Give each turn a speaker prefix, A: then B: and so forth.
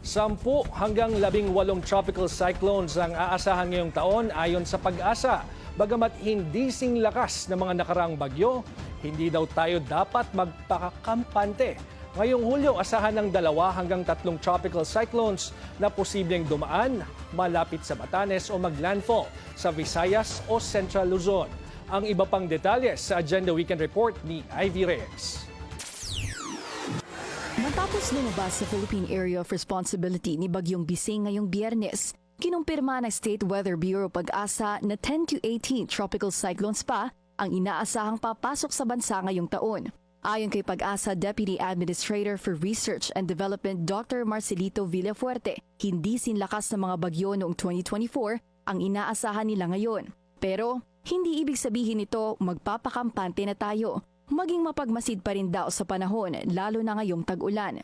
A: Sampu hanggang labing walong tropical cyclones ang aasahan ngayong taon ayon sa pag-asa. Bagamat hindi sing lakas ng mga nakaraang bagyo, hindi daw tayo dapat magpakakampante. Ngayong Hulyo, asahan ng dalawa hanggang tatlong tropical cyclones na posibleng dumaan malapit sa Batanes o maglandfall sa Visayas o Central Luzon. Ang iba pang detalye sa Agenda Weekend Report ni Ivy Reyes.
B: Matapos lumabas sa Philippine Area of Responsibility ni Bagyong Bising ngayong biyernes, kinumpirma ng State Weather Bureau pag-asa na 10 to 18 tropical cyclones pa ang inaasahang papasok sa bansa ngayong taon. Ayon kay Pag-asa Deputy Administrator for Research and Development Dr. Marcelito Villafuerte, hindi sinlakas ng mga bagyo noong 2024 ang inaasahan nila ngayon. Pero hindi ibig sabihin nito magpapakampante na tayo. Maging mapagmasid pa rin daw sa panahon lalo na ngayong tag-ulan.